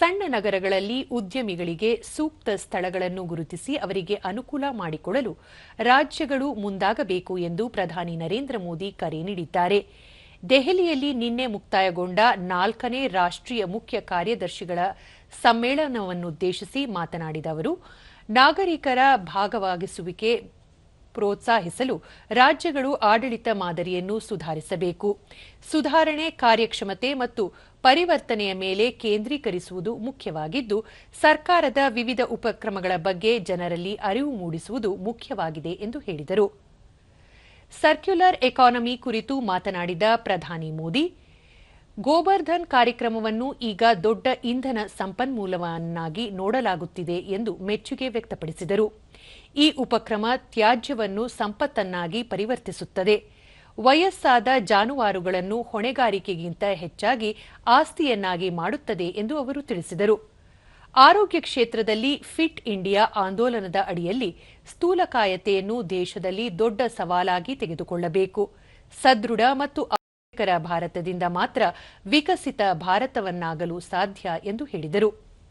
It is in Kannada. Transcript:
ಸಣ್ಣ ನಗರಗಳಲ್ಲಿ ಉದ್ಯಮಿಗಳಿಗೆ ಸೂಕ್ತ ಸ್ಥಳಗಳನ್ನು ಗುರುತಿಸಿ ಅವರಿಗೆ ಅನುಕೂಲ ಮಾಡಿಕೊಡಲು ರಾಜ್ಯಗಳು ಮುಂದಾಗಬೇಕು ಎಂದು ಪ್ರಧಾನಿ ನರೇಂದ್ರ ಮೋದಿ ಕರೆ ನೀಡಿದ್ದಾರೆ. ದೆಹಲಿಯಲ್ಲಿ ನಿನ್ನೆ ಮುಕ್ತಾಯಗೊಂಡ ನಾಲ್ಕನೇ ರಾಷ್ಟ್ರೀಯ ಮುಖ್ಯ ಕಾರ್ಯದರ್ಶಿಗಳ ಸಮ್ಮೇಳನವನ್ನುದ್ದೇಶಿಸಿ ಮಾತನಾಡಿದ ಅವರು, ನಾಗರಿಕರ ಭಾಗವಾಗಿಸುವಿಕೆ ಪ್ರೋತ್ಸಾಹಿಸಲು ರಾಜ್ಯಗಳು ಆಡಳಿತ ಮಾದರಿಯನ್ನು ಸುಧಾರಿಸಬೇಕು. ಸುಧಾರಣೆ ಕಾರ್ಯಕ್ಷಮತೆ ಮತ್ತು ಪರಿವರ್ತನೆಯ ಮೇಲೆ ಕೇಂದ್ರೀಕರಿಸುವುದು ಮುಖ್ಯವಾಗಿದ್ದು, ಸರ್ಕಾರದ ವಿವಿಧ ಉಪಕ್ರಮಗಳ ಬಗ್ಗೆ ಜನರಲ್ಲಿ ಅರಿವು ಮೂಡಿಸುವುದು ಮುಖ್ಯವಾಗಿದೆ ಎಂದು ಹೇಳಿದರು. ಸರ್ಕ್ಯುಲರ್ ಎಕಾನಮಿ ಕುರಿತು ಮಾತನಾಡಿದ ಪ್ರಧಾನಿ ಮೋದಿ ಗೋಬರ್ಧನ್ ಕಾರ್ಯಕ್ರಮವನ್ನು ಈಗ ದೊಡ್ಡ ಇಂಧನ ಸಂಪನ್ಮೂಲವನ್ನಾಗಿ ನೋಡಲಾಗುತ್ತಿದೆ ಎಂದು ಮೆಚ್ಚುಗೆ ವ್ಯಕ್ತಪಡಿಸಿದರು. ಈ ಉಪಕ್ರಮ ತ್ಯಾಜ್ಯವನ್ನು ಸಂಪತ್ತನ್ನಾಗಿ ಪರಿವರ್ತಿಸುತ್ತದೆ. ವಯಸ್ಸಾದ ಜಾನುವಾರುಗಳನ್ನು ಹೊಣೆಗಾರಿಕೆಗಿಂತ ಹೆಚ್ಚಾಗಿ ಆಸ್ತಿಯನ್ನಾಗಿ ಮಾಡುತ್ತದೆ ಎಂದು ಅವರು ತಿಳಿಸಿದರು. ಆರೋಗ್ಯ ಕ್ಷೇತ್ರದಲ್ಲಿ ಫಿಟ್ ಇಂಡಿಯಾ ಆಂದೋಲನದ ಅಡಿಯಲ್ಲಿ ಸ್ಥೂಲಕಾಯತೆಯನ್ನು ದೇಶದಲ್ಲಿ ದೊಡ್ಡ ಸವಾಲಾಗಿ ತೆಗೆದುಕೊಳ್ಳಬೇಕು. ಸದೃಢ ಮತ್ತು ಆರೋಗ್ಯಕರ ಭಾರತದಿಂದ ಮಾತ್ರ ವಿಕಸಿತ ಭಾರತವನ್ನಾಗಲು ಸಾಧ್ಯ ಎಂದು ಹೇಳಿದರು.